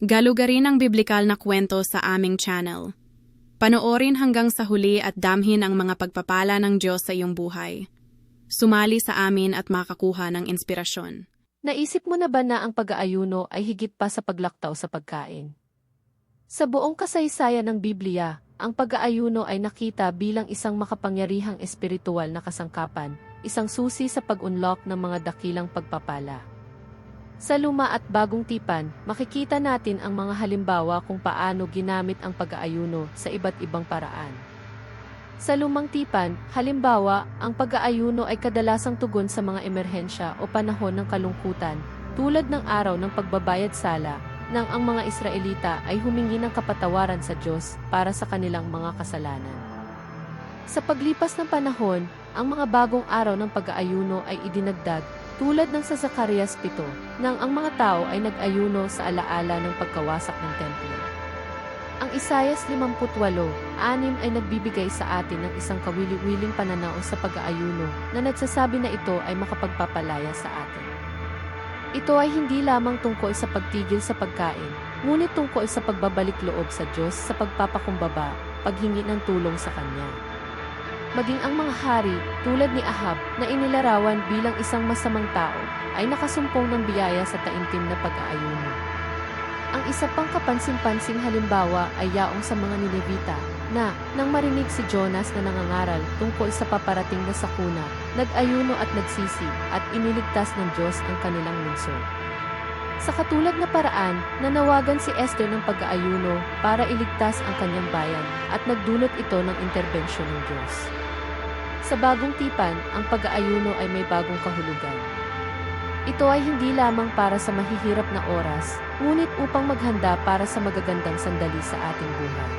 Galugarin ang biblikal na kwento sa aming channel. Panoorin hanggang sa huli at damhin ang mga pagpapala ng Diyos sa iyong buhay. Sumali sa amin at makakuha ng inspirasyon. Naisip mo na ba na ang pag-aayuno ay higit pa sa paglaktaw sa pagkain? Sa buong kasaysayan ng Biblia, ang pag-aayuno ay nakita bilang isang makapangyarihang espiritual na kasangkapan, isang susi sa pag-unlock ng mga dakilang pagpapala. Sa luma at bagong tipan, makikita natin ang mga halimbawa kung paano ginamit ang pag-aayuno sa iba't ibang paraan. Sa lumang tipan, halimbawa, ang pag-aayuno ay kadalasang tugon sa mga emerhensya o panahon ng kalungkutan, tulad ng araw ng pagbabayad sala, nang ang mga Israelita ay humingi ng kapatawaran sa Diyos para sa kanilang mga kasalanan. Sa paglipas ng panahon, ang mga bagong araw ng pag-aayuno ay idinagdag, tulad ng sa Zacarias 7, nang ang mga tao ay nag-ayuno sa alaala ng pagkawasak ng templo. Ang Isayas 58, anim ay nagbibigay sa atin ng isang kawili-wiling pananaw sa pag-aayuno na nagsasabi na ito ay makapagpapalaya sa atin. Ito ay hindi lamang tungkol sa pagtigil sa pagkain, ngunit tungkol sa pagbabalik loob sa Diyos sa pagpapakumbaba, paghingi ng tulong sa Kanya. Maging ang mga hari, tulad ni Ahab, na inilarawan bilang isang masamang tao, ay nakasumpong ng biyaya sa taimtim na pag-aayuno. Ang isa pang kapansin-pansing halimbawa ay yaong sa mga Ninevita, na, nang marinig si Jonas na nangangaral tungkol sa paparating na sakuna, nag-ayuno at nagsisi, at iniligtas ng Diyos ang kanilang lungsod. Sa katulad na paraan, nanawagan si Esther ng pag-aayuno para iligtas ang kanyang bayan, at nagdulot ito ng interbensyon ng Diyos. Sa bagong tipan, ang pag-aayuno ay may bagong kahulugan. Ito ay hindi lamang para sa mahihirap na oras, ngunit upang maghanda para sa magagandang sandali sa ating buhay.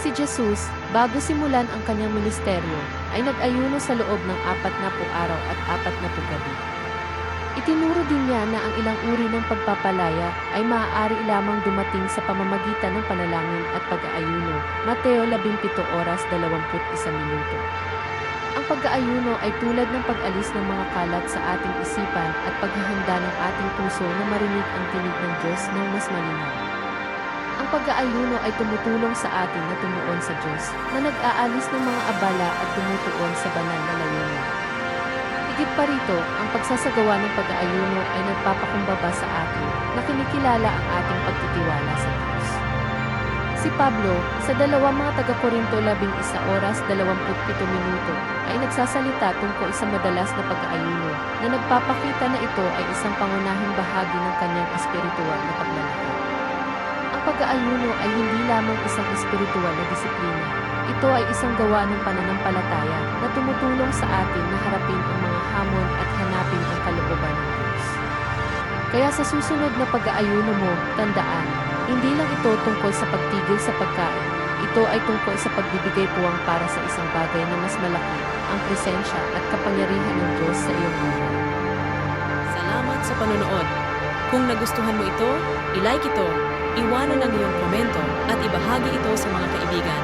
Si Jesus, bago simulan ang kanyang ministeryo, ay nag-ayuno sa loob ng apat na araw at apat na gabi. Itinuro din niya na ang ilang uri ng pagpapalaya ay maaari lamang dumating sa pamamagitan ng panalangin at pag-aayuno. Mateo 17 oras 21 minuto. Ang pag-aayuno ay tulad ng pag-alis ng mga kalat sa ating isipan at paghahanda ng ating puso na marinig ang tinig ng Diyos ng mas malinaw. Ang pag-aayuno ay tumutulong sa atin na tumuon sa Diyos, na nag-aalis ng mga abala at tumutuon sa banal na layunin. Higit pa rito, ang pagsasagawa ng pag-aayuno ay nagpapakumbaba sa atin na kinikilala ang ating pagtitiwala sa Diyos. Si Pablo, sa dalawang mga taga-Korinto 11 oras 27 minuto, ay nagsasalita tungkol sa madalas na pag-aayuno na nagpapakita na ito ay isang pangunahing bahagi ng kanyang espiritual na paglalakad. Ang pag-aayuno ay hindi lamang isang espiritual na disiplina. Ito ay isang gawa ng pananampalataya na tumutulong sa atin na harapin ang mga hamon at hanapin ang kalooban ng Diyos. Kaya sa susunod na pag-aayuno mo, tandaan, hindi lang ito tungkol sa pagtigil sa pagkain, ito ay tungkol sa pagbibigay puwang para sa isang bagay na mas malaki, ang presensya at kapangyarihan ng Diyos sa iyong buhay. Salamat sa panonood. Kung nagustuhan mo ito, ilike ito, iwanan ang iyong komento at ibahagi ito sa mga kaibigan.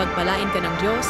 Pagpalain ka ng Diyos